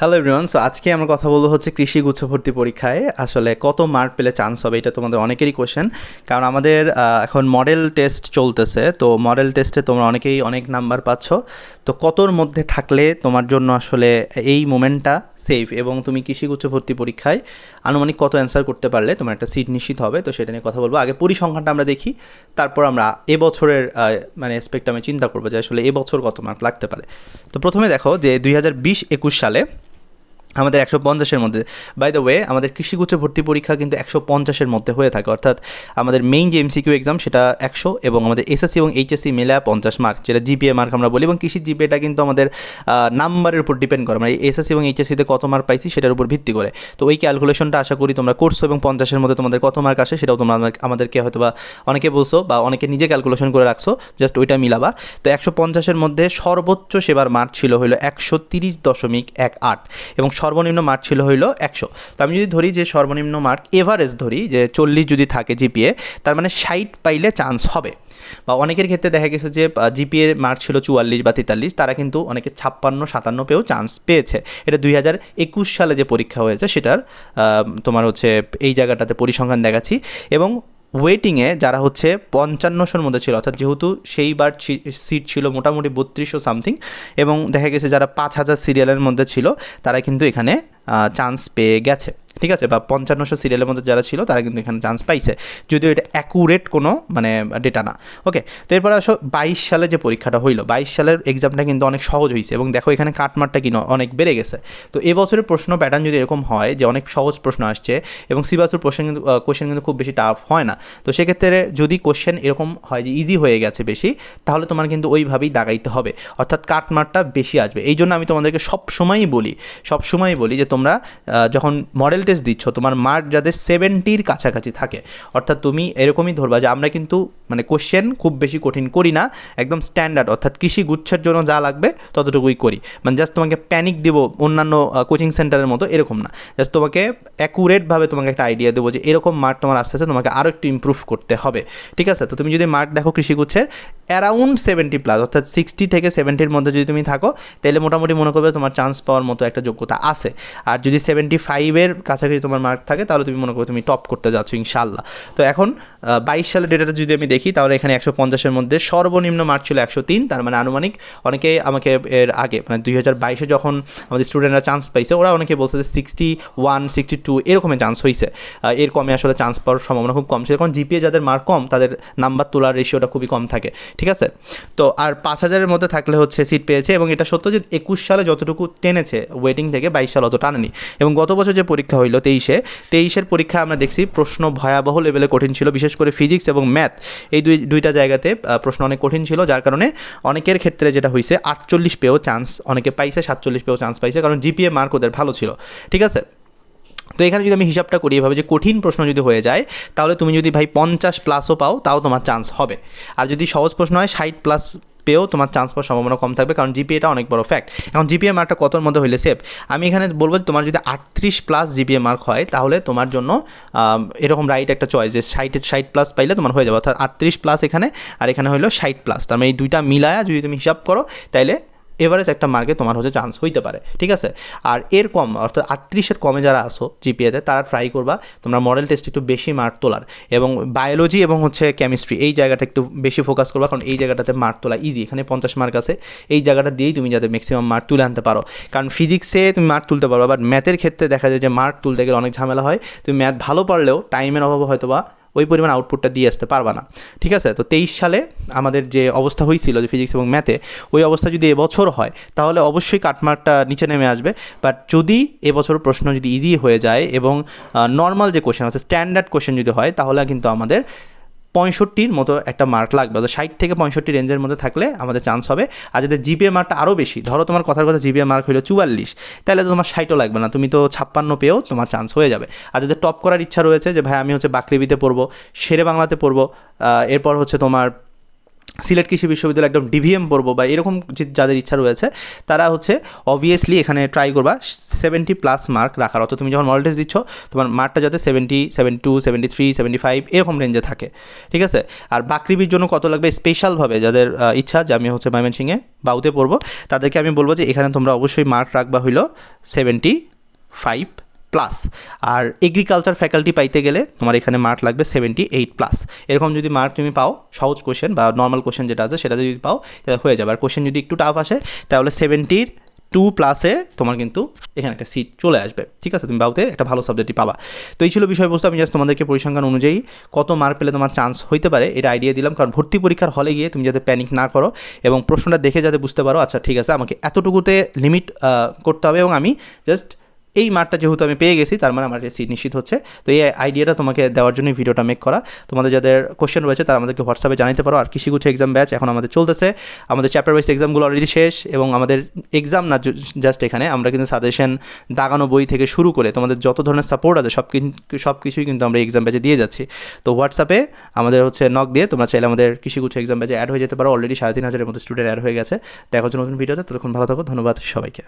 Hello everyone so আজকে আমরা কথা বলব হচ্ছে কৃষি গুচ্ছ ভর্তি পরীক্ষায়। আসলে কত মার্ক পেলে চান্স হবে এটা তোমাদের অনেকেরই কোশ্চেন কারণ আমাদের এখন মডেল টেস্ট চলতেছে, তো মডেল টেস্টে তোমরা অনেকেই অনেক নাম্বার পাচ্ছ। তো কতর মধ্যে থাকলে তোমার জন্য আসলে এই মোমেন্টটা সেফ এবং তুমি কৃষি গুচ্ছ ভর্তি পরীক্ষায় আনুমানিক কত অ্যান্সার করতে পারলে তোমার একটা সিট নিশ্চিত হবে? তো সেটা নিয়ে কথা বলব। আগে পরিসংখ্যানটা আমরা দেখি, তারপর আমরা এবছরের মানে এসপেক্ট আমি চিন্তা করব যে আসলে এবছর কত মার্ক লাগতে পারে। তো প্রথমে দেখো যে দুই হাজার বিশ একুশ সালে আমাদের একশো পঞ্চাশের মধ্যে। বাই দ্য ওয়ে আমাদের কৃষিগুচ্ছ ভর্তি পরীক্ষা কিন্তু একশো পঞ্চাশের মধ্যে হয়ে থাকে। অর্থাৎ আমাদের মেইন যে এমসিকিউ এক্সাম সেটা একশো এবং আমাদের এসএসসি এবং এইচএসসি মিলে পঞ্চাশ মার্ক যেটা জিপিএ মার্ক আমরা বলি এবং কৃষি জিপিএটা কিন্তু আমাদের নাম্বারের উপর ডিপেন্ড করে। মানে এসএসসি এবং এইচএসসিতে কত মার্ক পাইছি সেটার উপর ভিত্তি করে। তো ওই ক্যালকুলেশনটা আশা করি তোমরা করছ এবং পঞ্চাশের মধ্যে তোমাদের কত মার্ক আসে সেটাও তোমরা আমাদেরকে হয়তো বা অনেকে বলছো বা অনেকে নিজে ক্যালকুলেশন করে রাখছো জাস্ট ওইটা মিলাবা। তো একশো পঞ্চাশের মধ্যে সর্বোচ্চ সেবার মার্ক ছিল হলো একশো তিরিশ দশমিক এক আট এবং সর্বনিম্ন মার্ক ছিল হইল একশো। তো আমি যদি ধরি যে সর্বনিম্ন মার্ক এভারেজ ধরি, যে চল্লিশ যদি থাকে জিপিএ, তার মানে ষাট পাইলে চান্স হবে। বা অনেকের ক্ষেত্রে দেখা গেছে যে জিপিএ মার্ক ছিল চুয়াল্লিশ বা তেতাল্লিশ, তারা কিন্তু অনেকে ছাপ্পান্ন, সাতান্ন পেয়েও চান্স পেয়েছে। এটা দুই হাজার একুশ সালে যে পরীক্ষা হয়েছে, সেটার তোমার হচ্ছে এই জায়গাটাতে পরিসংখ্যান দেখাচ্ছি। এবং ওয়েটিংয়ে যারা হচ্ছে পঞ্চান্নশোর মধ্যে ছিল, অর্থাৎ যেহেতু সেইবার সিট ছিল মোটামুটি বত্রিশশো সামথিং এবং দেখা গেছে যারা পাঁচ হাজার সিরিয়ালের মধ্যে ছিল, তারা কিন্তু এখানে চান্স পেয়ে গেছে। ঠিক আছে? বা পঞ্চান্নশো সিরিয়ালের মধ্যে যারা ছিল, তারা কিন্তু এখানে চান্স পাইছে। যদিও এটা অ্যাকুরেট কোনো মানে ডেটা না। ওকে তো এরপর আসো, বাইশ সালে যে পরীক্ষাটা হইল, বাইশ সালের এক্সামটা কিন্তু অনেক সহজ হয়েছে এবং দেখো এখানে কাটমারটা কিন্তু অনেক বেড়ে গেছে। তো এবছরের প্রশ্ন প্যাটার্ন যদি এরকম হয় যে অনেক সহজ প্রশ্ন আসছে এবং সিবাসুর প্রশ্ন কিন্তু কোশ্চেন কিন্তু খুব বেশি টাফ হয় না, তো সেক্ষেত্রে যদি কোশ্চেন এরকম হয় যে ইজি হয়ে গেছে বেশি, তাহলে তোমার কিন্তু ওইভাবেই দাগাইতে হবে। অর্থাৎ কাটমারটা বেশি আসবে। এই জন্য আমি তোমাদেরকে সব সময়ই বলি সব সময়ই বলি যে তোমরা যখন মডেল টেস্ট দিচ্ছ, তোমার মার্ক যাতে সেভেন্টির কাছাকাছি থাকে, অর্থাৎ তুমি এরকমই ধরবা যে আমরা কিন্তু মানে কোশ্চেন খুব বেশি কঠিন করি না, একদম স্ট্যান্ডার্ড অর্থাৎ কৃষি গুচ্ছের জন্য যা লাগবে ততটুকুই করি। মানে জাস্ট তোমাকে প্যানিক দিব অন্যান্য কোচিং সেন্টারের মতো এরকম না। জাস্ট তোমাকে অ্যাকুরেটভাবে তোমাকে একটা আইডিয়া দেবো যে এরকম মার্ক তোমার আস্তে আস্তে তোমাকে আরও একটু ইমপ্রুভ করতে হবে। ঠিক আছে? তো তুমি যদি মার্ক দেখো কৃষিগুচ্ছের অ্যারাউন্ড সেভেন্টি প্লাস অর্থাৎ সিক্সটি থেকে সেভেন্টির মধ্যে যদি তুমি থাকো, তাহলে মোটামুটি মনে করবে তোমার চান্স পাওয়ার মতো একটা যোগ্যতা আছে। আর যদি সেভেন্টি ফাইভের কাছাকাছি তোমার মার্ক থাকে, তাহলে তুমি মনে করো তুমি টপ করতে যাচ্ছ ইনশাল্লাহ তো এখন বাইশ সালের ডেটাটা যদি আমি দেখি, তাহলে এখানে একশো পঞ্চাশের মধ্যে সর্বনিম্ন মার্ক ছিল একশো তিন, তার মানে আনুমানিক অনেকে আমাকে এর আগে মানে দুই হাজার বাইশে যখন আমাদের স্টুডেন্টরা চান্স পাইছে, ওরা অনেকে বলছে যে সিক্সটি ওয়ান সিক্সটি টু এরকমের চান্স হয়েছে এর কমে আসলে চান্স পাওয়ার সম্ভাবনা খুব কম ছিল। কারণ জিপিএ যাদের মার্ক কম, তাদের নাম্বার তোলার রেশিওটা খুবই কম থাকে, ঠিক আছে? তো আর পাঁচ হাজারের মধ্যে থাকলে হচ্ছে সিট পেয়েছে, এবং এটা সত্য যে একুশ সালে যতটুকু টেনেছে ওয়েটিং থেকে বাইশ সাল অত টানেনি এবং গত বছর যে পরীক্ষা হইল তেইশে, তেইশের পরীক্ষা আমরা দেখছি প্রশ্ন ভয়াবহ লেভেলে কঠিন ছিল, বিশেষ করে ফিজিক্স এবং ম্যাথ এই দুই, দুইটা জায়গাতে প্রশ্ন অনেক কঠিন ছিল, যার কারণে অনেকের ক্ষেত্রে যেটা হয়েছে আটচল্লিশ পেয়েও চান্স অনেকে পাইছে, সাতচল্লিশ পেয়েও চান্স পাইছে, কারণ জিপিএ মার্ক ওদের ভালো ছিল। ঠিক আছে? তো এখানে যদি আমি হিসাবটা করি, এভাবে যে কঠিন প্রশ্ন যদি হয়ে যায়, তাহলে তুমি যদি ভাই পঞ্চাশ প্লাসও পাও, তাও তোমার চান্স হবে। আর যদি সহজ প্রশ্ন হয়, ষাট প্লাস পেয়েও তোমার চান্স পাওয়ার সম্ভাবনা কম থাকবে, কারণ জিপিএটা অনেক বড় ফ্যাক্ট এখন জিপিএ মার্কটা কতর মধ্যে হইলে সেফ আমি এখানে বলব তোমার যদি আটত্রিশ প্লাস জিপিএ মার্ক হয়, তাহলে তোমার জন্য এরকম রাইট একটা চয়েস যে ষাটের ষাট প্লাস পাইলে তোমার হয়ে যাবে। অর্থাৎ আটত্রিশ প্লাস এখানে, আর এখানে হইল ষাট প্লাস তার মানে এই দুইটা মিলায়া যদি তুমি হিসাব করো, তাইলে এভারেজ একটা মার্কে তোমার হচ্ছে চান্স হইতে পারে, ঠিক আছে? আর এর কম, অর্থাৎ আটত্রিশের কমে যারা আসো জিপিএতে তারা ট্রাই করবা তোমরা মডেল টেস্ট একটু বেশি মার্ক তোলার এবং বায়োলজি এবং হচ্ছে কেমিস্ট্রি এই জায়গাটা একটু বেশি ফোকাস করবা, কারণ এই জায়গাটাতে মার্ক তোলা ইজি এখানে পঞ্চাশ মার্ক আছে, এই জায়গাটা দিয়েই তুমি যাতে ম্যাক্সিমাম মার্ক তুলে আনতে পারো। কারণ ফিজিক্সে তুমি মার্ক তুলতে পারো বাট ম্যাথের ক্ষেত্রে দেখা যায় যে মার্ক তুলতে গেলে অনেক ঝামেলা হয়। তুমি ম্যাথ ভালো পারলেও টাইমের অভাবে হয়তো বা ওই পরিমাণ আউটপুটটা দিয়ে আসতে পারবা না। ঠিক আছে? তো তেইশ সালে আমাদের যে অবস্থা হয়েছিল যে ফিজিক্স এবং ম্যাথে ওই অবস্থা যদি এবছর হয়, তাহলে অবশ্যই কাটমার্কটা নিচে নেমে আসবে। বাট যদি এবছর প্রশ্ন যদি ইজি হয়ে যায় এবং নর্মাল যে কোশ্চেন আছে স্ট্যান্ডার্ড কোশ্চেন যদি হয়, তাহলে কিন্তু আমাদের পঁয়ষট্টির মতো একটা মার্ক লাগবে, অর্থাৎ ষাট থেকে পঁয়ষট্টি রেঞ্জের মধ্যে থাকলে আমাদের চান্স হবে। আর যাদের জিপিএ মার্কটা আরও বেশি, ধরো তোমার কথার কথা জিপিএ মার্ক হলো চুয়াল্লিশ, তাহলে তো তোমার ষাটও লাগবে না, তুমি তো ছাপ্পান্ন পেয়েও তোমার চান্স হয়ে যাবে। আর যাদের টপ করার ইচ্ছা রয়েছে যে, ভাই, আমি হচ্ছে বাকরিবিতে পড়ব, শেরে বাংলাতে পড়ব এরপর হচ্ছে তোমার সিলেট কৃষি বিশ্ববিদ্যালয় একদম ডিভিএম পড়ব বা এরকম যাদের ইচ্ছা রয়েছে, তারা হচ্ছে অবভিয়াসলি এখানে ট্রাই করবা। সেভেন্টি প্লাস মার্ক রাখার। অর্থাৎ তুমি যখন মডেল দিচ্ছ, তোমার মার্কটা যাতে seventy seventy two seventy three seventy five এরকম রেঞ্জে থাকে। ঠিক আছে? আর বাকৃবির জন্য কত লাগবে স্পেশালভাবে যাদের ইচ্ছা, যে আমি হচ্ছে ময়মনসিংহে বাউতে পড়ব, তাদেরকে আমি বলব যে এখানে তোমরা অবশ্যই মার্ক রাখবা হইল সেভেন্টি ফাইভ প্লাস আর এগ্রিকালচার ফ্যাকাল্টি পাইতে গেলে তোমার এখানে মার্ক লাগবে সেভেন্টি এইট প্লাস এরকম যদি মার্ক তুমি পাও, সহজ কোশ্চেন বা নর্মাল কোশ্চেন যেটা আছে সেটা যদি পাও, তাহলে হয়ে যাবে। আর কোশ্চেন যদি একটু টাফ আসে, তাহলে সেভেন্টির টু প্লাসে তোমার কিন্তু এখানে একটা সিট চলে আসবে। ঠিক আছে? তুমি বাউতে একটা ভালো সাবজেক্টই পাবা। তো এই ছিল বিষয়বস্তু। আমি জাস্ট তোমাদেরকে পরিসংখ্যান অনুযায়ী কত মার্ক পেলে তোমার চান্স হইতে পারে, এটা আইডিয়া দিলাম। কারণ ভর্তি পরীক্ষার হলে গিয়ে তুমি যাতে প্যানিক না করো এবং প্রশ্নটা দেখে যাতে বুঝতে পারো আচ্ছা ঠিক আছে, আমাকে এতটুকুতে লিমিট করতে হবে এবং আমি জাস্ট এই মাঠটা যেহেতু আমি পেয়ে গেছি, তার মানে আমার সিট নিশ্চিত হচ্ছে। তো এই আইডিয়াটা তোমাকে দেওয়ার জন্যই ভিডিওটা মেক করা। তোমাদের যাদের কোশ্চেন রয়েছে, তারা আমাদেরকে হোয়াটসঅ্যাপে জানাতে পারো। আর কৃষিগুচ্ছ এক্সাম ব্যাচ এখন আমাদের চলতেছে। আমাদের চ্যাপ্টার ওয়াইজ এক্সামগুলো অলরেডি শেষ এবং আমাদের এক্সাম না জাস্ট এখানে। আমরা কিন্তু সাজেশন দাগানো বই থেকে শুরু করে তোমাদের যত ধরনের সাপোর্ট আছে, সব সব কিছুই কিন্তু আমরা এক্সাম ব্যাচে দিয়ে যাচ্ছি। তো হোয়াটসঅ্যাপে আমাদের হচ্ছে নক দিয়ে তোমরা চাইলে আমাদের কৃষিগুচ্ছ এক্সাম ব্যাচে অ্যাড হয়ে যেতে পারো। অলরেডি সাড়ে তিন হাজারের মতো স্টুডেন্ট অ্যাড হয়ে গেছে। দেখার জন্য নতুন ভিডিওতে ততক্ষণ ভালো থাকো। ধন্যবাদ সবাইকে।